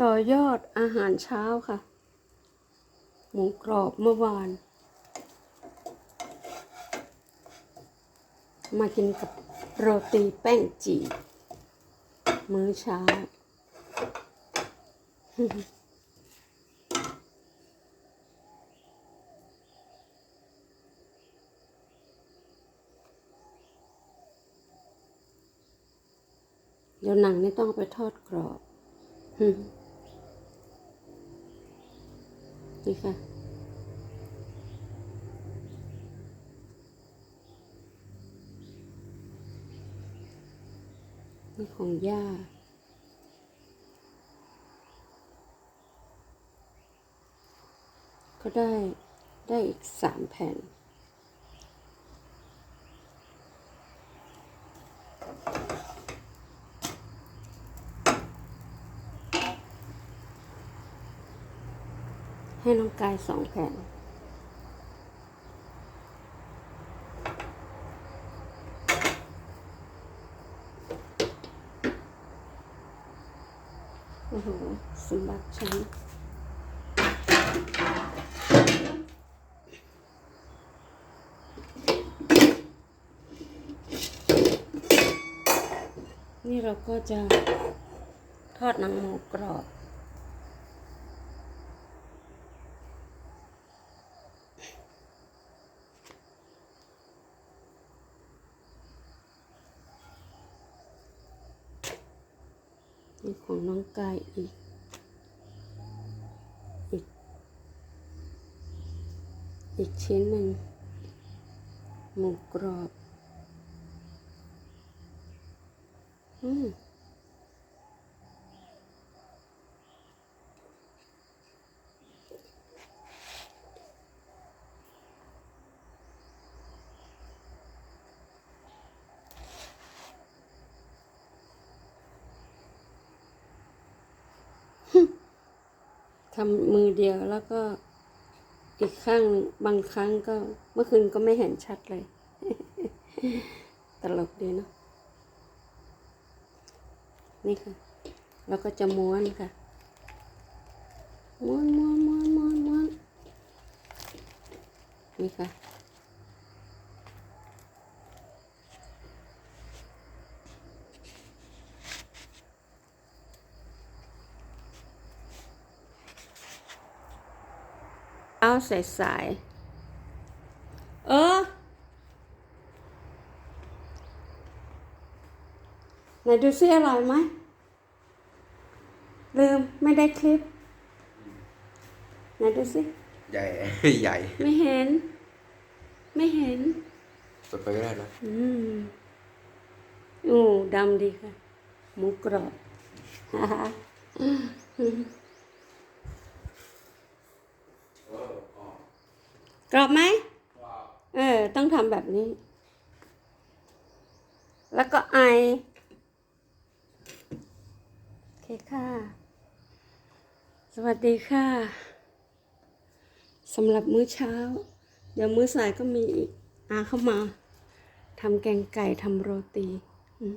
ต่อยอดอาหารเช้าค่ะ หมูกรอบเมื่อวาน มากินกับโรตีแป้งจี มื้อเช้า เดี๋ยวหนังนี่ต้องไปทอดกรอบ นี่ค่ะ นี่ของย่าก็ได้ได้อีกสามแผ่น ให้น้องกายสองแผ่น โอ้โหสมบัติฉันนี่เราก็จะทอดหนังหมูกรอบ นี่ของน้องกายอีก อีก อีกชิ้นหนึ่ง หมูกรอบ อืม ทำมือเดียวแล้วก็อีกข้างหนึ่งบางครั้งก็เมื่อคืนก็ไม่เห็นชัดเลย ตลกดีเนาะนี่ค่ะ แล้วก็จะม้วนค่ะ ม้วนม้วนม้วนม้วนม้วนนี่ค่ะ เอาใส่สายๆเออไหนดูซิอร่อยไหม ลืมไม่ได้คลิป ไหนดูซิ ใหญ่ ใหญ่ ไม่เห็น ไม่เห็นสดไปก็ได้นะ อืมอู้ดำดีค่ะหมูกรอบ กรอบไหมเออ ต้องทำแบบนี้ แล้วก็ไอ โอเคค่ะ สวัสดีค่ะสำหรับมื้อเช้า เดี๋ยวมื้อสายก็มีอีกอาเข้ามาทำแกงไก่ทำโรตีอืม